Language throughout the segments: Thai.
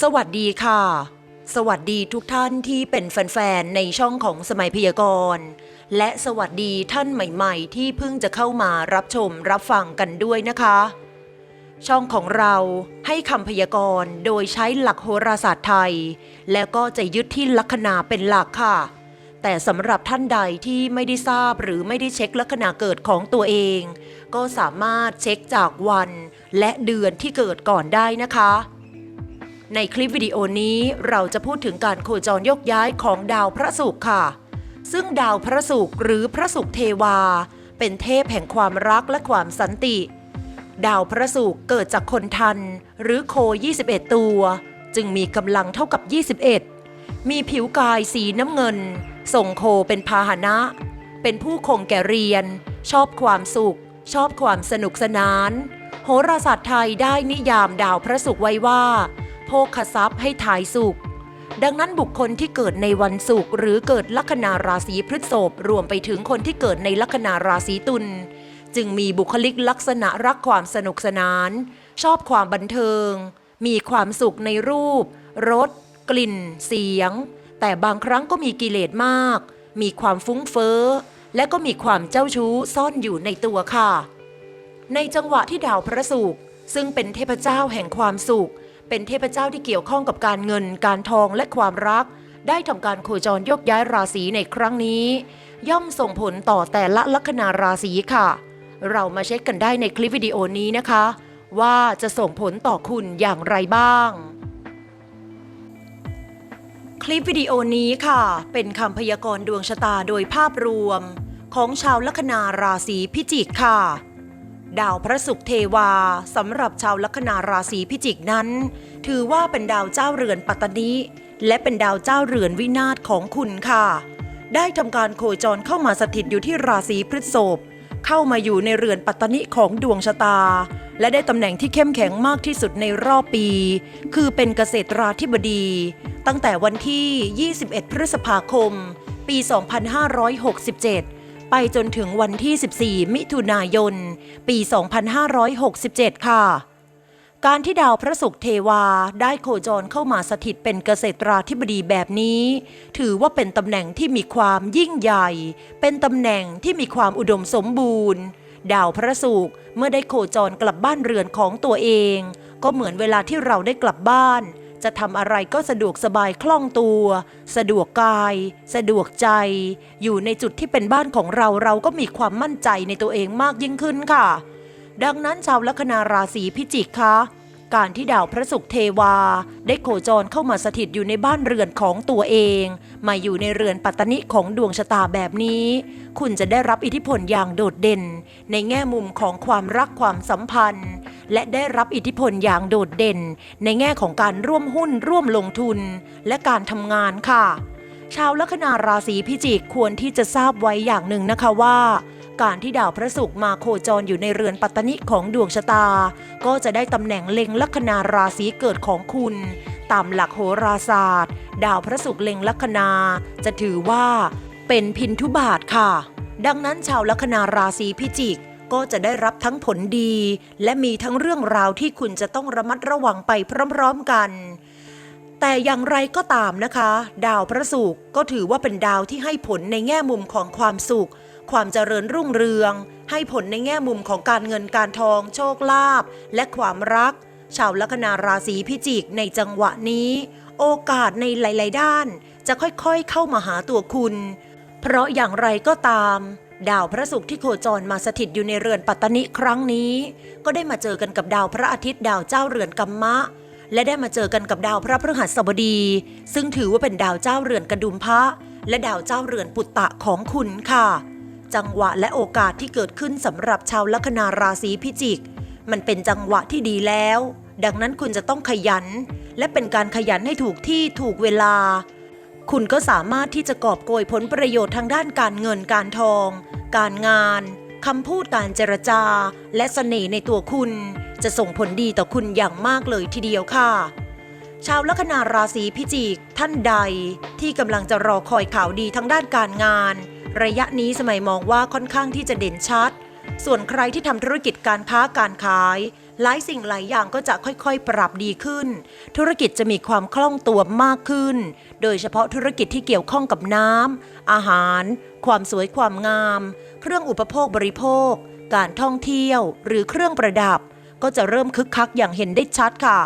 สวัสดีค่ะ สวัสดีทุกท่านที่เป็นแฟนๆในช่องของสมัยพยากรณ์ และสวัสดีท่านใหม่ๆ ที่เพิ่งจะเข้ามารับชมรับฟังกันด้วยนะคะ ช่องของเราให้คำพยากรณ์โดยใช้หลักโหราศาสตร์ไทย แล้วก็จะยึดที่ลัคนาเป็นหลักค่ะ แต่สำหรับท่านใดที่ไม่ได้ทราบหรือไม่ได้เช็คลัคนาเกิดของตัวเอง ก็สามารถเช็คจากวันและเดือนที่เกิดก่อนได้นะคะ ในคลิปวิดีโอนี้เราจะพูดถึงการโคจรยกย้ายของดาวพระศุกร์ค่ะ ซึ่งดาวพระศุกร์หรือพระศุกร์เทวา เป็นเทพแห่งความรักและความสันติ ดาวพระศุกร์เกิดจากคนทัน หรือโค 21 ตัว จึงมีกำลังเท่ากับ 21 มีผิวกายสีน้ำเงิน ส่งโคเป็นพาหนะ เป็นผู้คงแก่เรียน ชอบความสุข ชอบความสนุกสนาน โหราศาสตร์ไทยได้นิยามดาวพระศุกร์ไว้ว่า โภคทรัพย์ให้ถ่ายสุข ดังนั้นบุคคลที่เกิดในวันศุกร์หรือเกิดลัคนาราศีพฤษภรวมไปถึงคนที่เกิดในลัคนาราศีตุลจึงมีบุคลิกลักษณะรักความสนุกสนาน ชอบความบันเทิง มีความสุขในรูปรสกลิ่น เสียง แต่บางครั้งก็มีกิเลสมาก มีความฟุ้งเฟ้อ และก็มีความเจ้าชู้ซ่อนอยู่ในตัวค่ะ ในจังหวะที่ดาวพระศุกร์ซึ่งเป็นเทพเจ้าแห่งความสุข เป็นเทพเจ้าที่เกี่ยวข้องกับการเงิน การทองและความรัก ได้ทำการโคจรยกย้ายราศีในครั้งนี้ ย่อมส่งผลต่อแต่ละลัคนาราศีค่ะ เรามาเช็คกันได้ในคลิปวิดีโอนี้นะคะ ว่าจะส่งผลต่อคุณอย่างไรบ้าง คลิปวิดีโอนี้ค่ะ เป็นคำพยากรณ์ดวงชะตาโดยภาพรวม ของชาวลัคนาราศีพิจิกค่ะ ดาวพระศุกร์เทวาสำหรับชาวลัคนาราศีพิจิกนั้น ถือว่าเป็นดาวเจ้าเรือนปัตตนิและเป็นดาวเจ้าเรือนวินาศของคุณค่ะ ได้ทำการโคจรเข้ามาสถิตอยู่ที่ราศีพฤษภเข้ามาอยู่ในเรือนปัตตนิของดวงชะตา และได้ตำแหน่งที่เข้มแข็งมากที่สุดในรอบปี คือเป็นเกษตราธิบดี ตั้งแต่วันที่ 21 พฤษภาคม ปี 2567 ไปจนถึงวันที่ 14 มิถุนายน ปี 2567 ค่ะ การที่ดาวพระศุกร์เทวาได้โคจรเข้ามาสถิตเป็นเกษตราธิบดีแบบนี้ ถือว่าเป็นตำแหน่งที่มีความยิ่งใหญ่ เป็นตำแหน่งที่มีความอุดมสมบูรณ์ ดาวพระศุกร์เมื่อได้โคจรกลับบ้านเรือนของตัวเอง ก็เหมือนเวลาที่เราได้กลับบ้าน จะทำอะไรก็สะดวกสบายคล่องตัว สะดวกกาย สะดวกใจ อยู่ในจุดที่เป็นบ้านของเราเราก็มีความมั่นใจในตัวเองมากยิ่งขึ้นค่ะ ดังนั้นชาวลัคนาราศีพิจิกคะ การที่ดาวพระศุกร์เทวา ได้โคจรเข้ามาสถิตอยู่ในบ้านเรือนของตัวเอง มาอยู่ในเรือนปัตตนิของดวงชะตาแบบนี้ คุณจะได้รับอิทธิพลอย่างโดดเด่น ในแง่มุมของความรักความสัมพันธ์ และได้รับอิทธิพลอย่างโดดเด่น ในแง่ของการร่วมหุ้นร่วมลงทุน และการทำงานค่ะ ชาวลัคนาราศีพิจิกควรที่จะทราบไว้อย่างหนึ่งนะคะว่า การที่ดาวพระศุกร์มาโคจรอยู่ในเรือนปัตตนิของดวงชะตา ก็จะได้ตำแหน่งเล็งลัคนาราศีเกิดของคุณ ตามหลักโหราศาสตร์ ดาวพระศุกร์เล็งลัคนา จะถือว่า เป็นพินทุบาทค่ะ ดังนั้นชาวลัคนาราศีพิจิกก็จะได้รับทั้งผลดี และมีทั้งเรื่องราวที่คุณจะต้องระมัดระวังไปพร้อมๆกัน แต่อย่างไรก็ตามนะคะ ดาวพระศุกร์ก็ถือว่าเป็นดาวที่ให้ผลในแง่มุมของความสุข ความเจริญรุ่งเรือง ให้ผลในแง่มุมของการเงินการทอง โชคลาภและความรัก ชาวลัคนาราศีพิจิกในจังหวะนี้ โอกาสในหลาย ๆ ด้าน จะค่อยๆเข้ามาหาตัวคุณ เพราะอย่างไรก็ตาม ดาวพระศุกร์ที่โคจรมาสถิตอยู่ในเรือนปัตตนิครั้งนี้ ก็ได้มาเจอกันกับดาวพระอาทิตย์ดาวเจ้าเรือนกัมมะและได้มาเจอกันกับดาวพระพฤหัสบดี ซึ่งถือว่าเป็นดาวเจ้าเรือนกระดุมพระ และดาวเจ้าเรือนปุตตะของคุณค่ะ จังหวะและโอกาสที่เกิดขึ้นสำหรับชาวลัคนาราศีพิจิก มันเป็นจังหวะที่ดีแล้ว ดังนั้นคุณจะต้องขยัน และเป็นการขยันให้ถูกที่ถูกเวลา คุณก็สามารถที่จะกอบโกยผลประโยชน์ทางด้านการเงินการทอง การงานคำพูดการเจรจา และเสน่ห์ในตัวคุณ จะส่งผลดีต่อคุณอย่างมากเลยทีเดียวค่ะ ชาวลัคนาราศีพิจิกท่านใดที่กำลังจะรอคอยข่าวดีทางด้านการงาน ระยะนี้สมัยมองว่าค่อนข้างที่จะเด่นชัด ส่วนใครที่ทำธุรกิจการค้าการขาย หลายสิ่งหลายอย่างก็จะค่อยๆ ปรับดีขึ้น ธุรกิจจะมีความคล่องตัวมากขึ้น โดยเฉพาะธุรกิจที่เกี่ยวข้องกับน้ำอาหาร ความสวยความงาม เครื่องอุปโภคบริโภค การท่องเที่ยว หรือเครื่องประดับ ก็จะเริ่มคึกคักอย่างเห็นได้ชัดค่ะ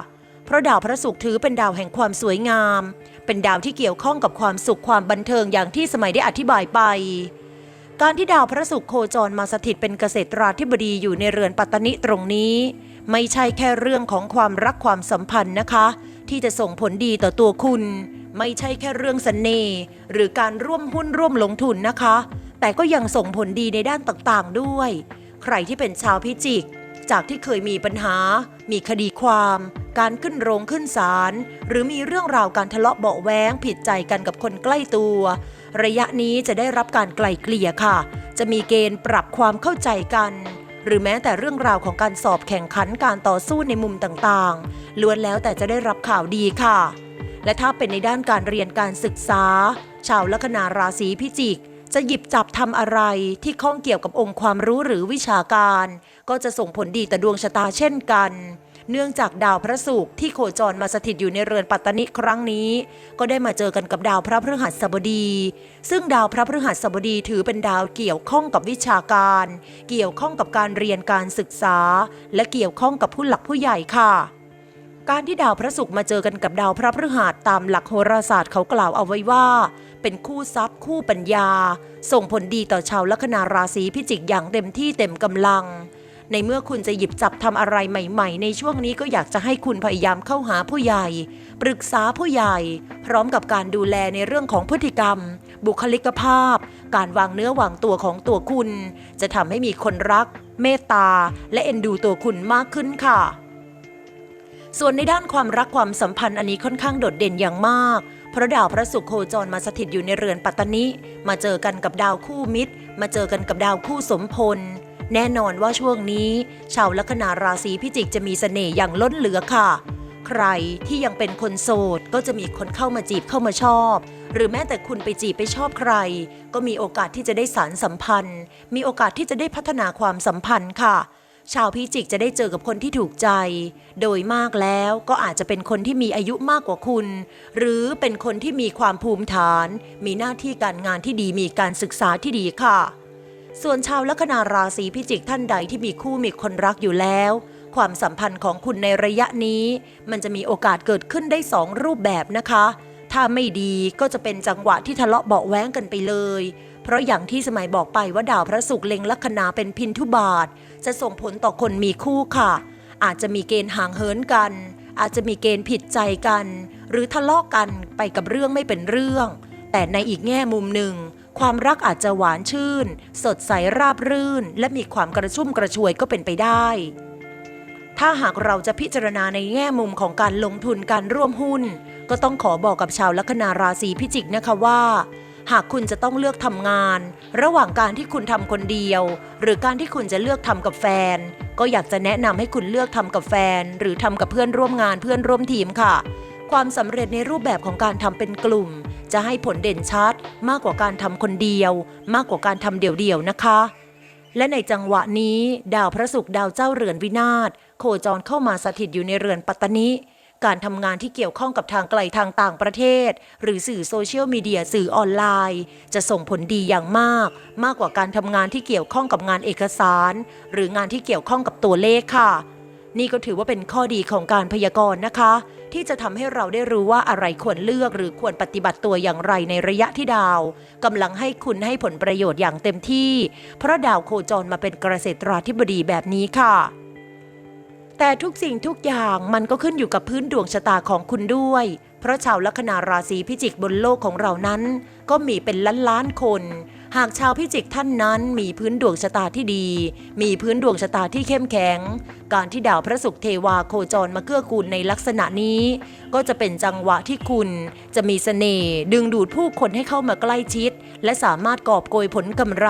เพราะดาวพระศุกร์ถือเป็นดาวแห่งความสวยงาม เป็นดาวที่เกี่ยวข้องกับความสุขความบันเทิงอย่างที่สมัยได้อธิบายไป การที่ดาวพระศุกร์โคจรมาสถิตเป็นเกษตราธิบดีอยู่ในเรือนปัตตนิตรงนี้ ไม่ใช่แค่เรื่องของความรักความสัมพันธ์นะคะ ที่จะส่งผลดีต่อตัวคุณ ไม่ใช่แค่เรื่องสเสน่ห์หรือการร่วมหุ้นร่วมลงทุนนะคะ แต่ก็ยังส่งผลดีในด้านต่างๆด้วย ใครที่เป็นชาวพิจิก จากที่เคยมีปัญหา มีคดีความ การขึ้นโรงขึ้นศาล หรือมีเรื่องราวการทะเลาะเบาแว้งผิดใจกันกับคนใกล้ตัว ระยะนี้จะได้รับการไกล่เกลี่ยค่ะ จะมีเกณฑ์ปรับความเข้าใจกัน หรือแม้แต่เรื่องราวของการสอบแข่งขันการต่อสู้ในมุมต่างๆ ล้วนแล้วแต่จะได้รับข่าวดีค่ะ และถ้าเป็นในด้านการเรียนการศึกษา ชาวลัคนาราศีพิจิก จะหยิบจับทำอะไรที่ข้องเกี่ยวกับองค์ความรู้หรือวิชาการ ก็จะส่งผลดีต่อดวงชะตาเช่นกัน เนื่องจากดาวพระศุกร์ที่โคจรมาสถิตอยู่ในเรือนปัตตนิครั้งนี้ ก็ได้มาเจอกันกับดาวพระพฤหัสบดี ซึ่งดาวพระพฤหัสบดีถือเป็นดาวเกี่ยวข้องกับวิชาการ เกี่ยวข้องกับการเรียนการศึกษา และเกี่ยวข้องกับผู้หลักผู้ใหญ่ค่ะการที่ดาวพระศุกร์มาเจอกันกับดาวพระพฤหัสตามหลักโหราศาสตร์เขากล่าวเอาไว้ว่า เป็นคู่ทรัพย์คู่ปัญญา ส่งผลดีต่อชาวลัคนาราศีพิจิกอย่างเต็มที่เต็มกำลัง ในเมื่อคุณจะหยิบจับทำอะไรใหม่ ๆ ในช่วงนี้ก็อยากจะให้คุณพยายามเข้าหาผู้ใหญ่ ปรึกษาผู้ใหญ่ พร้อมกับการดูแลในเรื่องของพฤติกรรม บุคลิกภาพ การวางเนื้อวางตัวของตัวคุณ จะทำให้มีคนรัก เมตตา และเอ็นดูตัวคุณมากขึ้นค่ะส่วนในด้านความรักความสัมพันธ์อันนี้ค่อนข้างโดดเด่นอย่างมาก เพราะดาวพระศุกร์โคจรมาสถิตอยู่ในเรือนปัตตนิมาเจอกันกับดาวคู่มิตร มาเจอกันกับดาวคู่สมพล แน่นอนว่าช่วงนี้ ชาวลัคนาราศีพิจิกจะมีเสน่ห์อย่างล้นเหลือค่ะ ใครที่ยังเป็นคนโสดก็จะมีคนเข้ามาจีบเข้ามาชอบ หรือแม้แต่คุณไปจีบไปชอบใคร ก็มีโอกาสที่จะได้สารสัมพันธ์ มีโอกาสที่จะได้พัฒนาความสัมพันธ์ค่ะ ชาวพิจิกจะได้เจอกับคนที่ถูกใจ โดยมากแล้วก็อาจจะเป็นคนที่มีอายุมากกว่าคุณ หรือเป็นคนที่มีความภูมิฐาน มีหน้าที่การงานที่ดีมีการศึกษาที่ดีค่ะ ส่วนชาวลัคนาราศีพิจิกท่านใดที่มีคู่มีคนรักอยู่แล้ว ความสัมพันธ์ของคุณในระยะนี้ มันจะมีโอกาสเกิดขึ้นได้สองรูปแบบนะคะ ถ้าไม่ดีก็จะเป็นจังหวะที่ทะเลาะเบาแว้งกันไปเลย เพราะอย่างที่สมัยบอกไปว่าดาวพระศุกร์เล็งลัคนาเป็นพินทุบาท จะส่งผลต่อคนมีคู่ค่ะ อาจจะมีเกณฑ์ห่างเหินกัน อาจจะมีเกณฑ์ผิดใจกัน หรือทะเลาะกันไปกับเรื่องไม่เป็นเรื่อง แต่ในอีกแง่มุมหนึ่ง ความรักอาจจะหวานชื่น สดใสราบรื่น และมีความกระชุ่มกระชวยก็เป็นไปได้ ถ้าหากเราจะพิจารณาในแง่มุมของการลงทุนการร่วมหุ้น ก็ต้องขอบอกกับชาวลัคนาราศีพิจิกนะคะว่า หากคุณจะต้องเลือกทำงาน ระหว่างการที่คุณทำคนเดียว หรือการที่คุณจะเลือกทำกับแฟน ก็อยากจะแนะนำให้คุณเลือกทำกับแฟน หรือทำกับเพื่อนร่วมงานเพื่อนร่วมทีมค่ะ ความสำเร็จในรูปแบบของการทำเป็นกลุ่ม จะให้ผลเด่นชัด มากกว่าการทำคนเดียว มากกว่าการทำเดี่ยวๆนะคะ และในจังหวะนี้ ดาวพระศุกร์ดาวเจ้าเรือนวินาศโคจรเข้ามาสถิตอยู่ในเรือนปัตตนิ การทำงานที่เกี่ยวข้องกับทางไกลทางต่างประเทศ หรือสื่อโซเชียลมีเดียสื่อออนไลน์ จะส่งผลดีอย่างมาก มากกว่าการทำงานที่เกี่ยวข้องกับงานเอกสาร หรืองานที่เกี่ยวข้องกับตัวเลขค่ะ นี่ก็ถือว่าเป็นข้อดีของการพยากรณ์นะคะ ที่จะทำให้เราได้รู้ว่าอะไรควรเลือกหรือควรปฏิบัติตัวอย่างไรในระยะที่ดาวกำลังให้คุณให้ผลประโยชน์อย่างเต็มที่ เพราะดาวโคจรมาเป็นเกษตราธิบดีแบบนี้ค่ะ แต่ทุกสิ่งทุกอย่างมันก็ขึ้นอยู่กับพื้นดวงชะตาของคุณด้วย เพราะชาวลัคนาราศีพิจิกบนโลกของเรานั้น ก็มีเป็นล้านล้านๆคน หากชาวพิจิกท่านนั้นมีพื้นดวงชะตาที่ดี มีพื้นดวงชะตาที่เข้มแข็ง การที่ดาวพระศุกร์เทวาโคจรมาเกื้อกูลในลักษณะนี้ ก็จะเป็นจังหวะที่คุณจะมีเสน่ห์ดึงดูดผู้คนให้เข้ามาใกล้ชิด และสามารถกอบโกยผลกำไร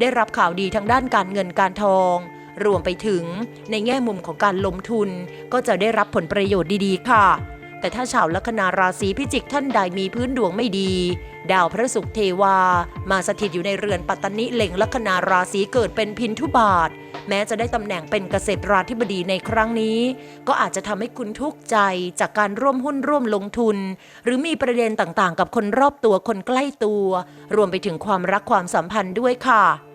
ได้รับข่าวดีทางด้านการเงินการทอง รวมไปถึงในแง่มุมของการลงทุนก็จะได้รับผลประโยชน์ดีๆ ค่ะ แต่ถ้าชาวลัคนาราศีพิจิกท่านใดมีพื้นดวงไม่ดี ดาวพระศุกร์เทวา มาสถิตอยู่ในเรือนปัตตนิเล็งลัคนาราศีเกิดเป็นพินทุบาท แม้จะได้ตำแหน่งเป็นเกษตราธิบดีในครั้งนี้ ก็อาจจะทำให้คุณทุกข์ใจจากการร่วมหุ้นร่วมลงทุน หรือมีประเด็นต่างๆ กับคนรอบตัวคนใกล้ตัว รวมไปถึงความรักความสัมพันธ์ด้วยค่ะ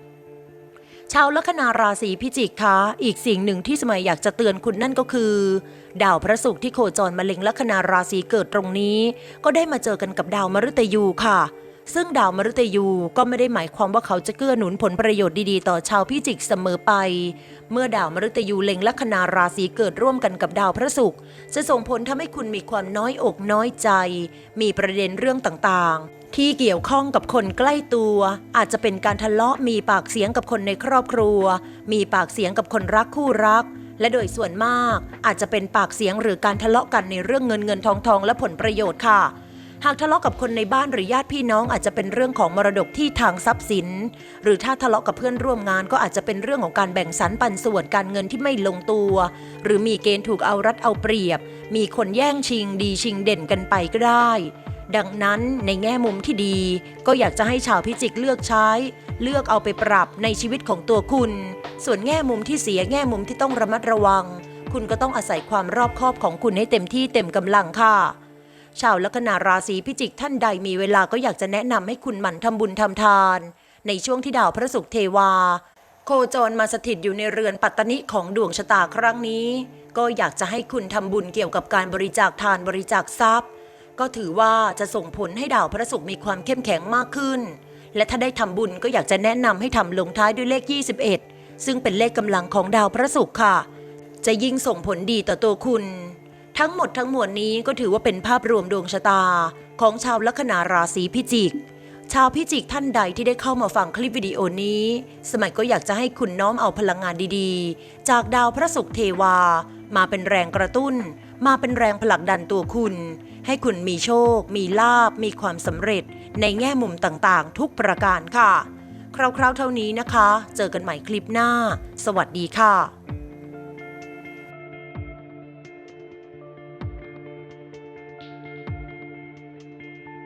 ชาวลัคนาราศีพิจิกคะอีกสิ่งหนึ่งที่สมัยอยากจะเตือนคุณนั่นก็คือ ดาวพระศุกร์ที่โคจรมาเล็งลัคนาราศีเกิดตรงนี้ ก็ได้มาเจอกันกับดาวมฤตยูค่ะ ซึ่งดาวมฤตยูก็ไม่ได้หมายความว่าเขาจะเกื้อหนุนผลประโยชน์ดีๆ ต่อชาวพิจิกเสมอไป เมื่อดาวมฤตยูเล็งลัคนาราศีเกิดร่วมกันกับดาวพระศุกร์จะส่งผลทำให้คุณมีความน้อยอกน้อยใจ มีประเด็นเรื่องต่างๆ ที่เกี่ยวข้องกับคนใกล้ตัว อาจจะเป็นการทะเลาะมีปากเสียงกับคนในครอบครัว มีปากเสียงกับคนรักคู่รักและโดยส่วนมากอาจจะเป็นปากเสียงหรือการทะเลาะกันในเรื่องเงินเงินทองทองและผลประโยชน์ค่ะ หากทะเลาะกับคนในบ้านหรือญาติพี่น้องอาจจะเป็นเรื่องของมรดกที่ทางทรัพย์สิน หรือถ้าทะเลาะกับเพื่อนร่วมงานก็อาจจะเป็นเรื่องของการแบ่งสรรปันส่วนการเงินที่ไม่ลงตัว หรือมีเกณฑ์ถูกเอารัดเอาเปรียบ มีคนแย่งชิงดีชิงเด่นกันไปก็ได้ดังนั้นในแง่มุมที่ดี ก็อยากจะให้ชาวพิจิกเลือกใช้ เลือกเอาไปปรับในชีวิตของตัวคุณ ส่วนแง่มุมที่เสียแง่มุมที่ต้องระมัดระวัง คุณก็ต้องอาศัยความรอบคอบของคุณให้เต็มที่เต็มกำลังค่ะ ชาวลัคนาราศีพิจิกท่านใดมีเวลาก็อยากจะแนะนำให้คุณหมั่นทำบุญทำทาน ในช่วงที่ดาวพระศุกร์เทวา โคจรมาสถิตอยู่ในเรือนปัตตนิของดวงชะตาครั้งนี้ ก็อยากจะให้คุณทำบุญเกี่ยวกับการบริจาคทานบริจาคทรัพย์ ก็ถือว่าจะส่งผลให้ดาวพระศุกร์มีความเข้มแข็งมากขึ้น และถ้าได้ทำบุญก็อยากจะแนะนำให้ทำลงท้ายด้วยเลข 21 ซึ่งเป็นเลขกำลังของดาวพระศุกร์ค่ะ จะยิ่งส่งผลดีต่อตัวคุณ ทั้งหมดทั้งมวลนี้ก็ถือว่าเป็นภาพรวมดวงชะตา ของชาวลัคนาราศีพิจิก ชาวพิจิกท่านใดที่ได้เข้ามาฟังคลิปวิดีโอนี้ สมัยก็อยากจะให้คุณน้อมเอาพลังงานดีๆ จากดาวพระศุกร์เทวา มาเป็นแรงกระตุ้น มาเป็นแรงผลักดันตัวคุณ ให้คุณมีโชค มีลาบ มีความสำเร็จ ในแง่มุมต่างๆ ทุกประการค่ะ คราวๆเท่านี้นะคะ เจอกันใหม่คลิปหน้า สวัสดีค่ะ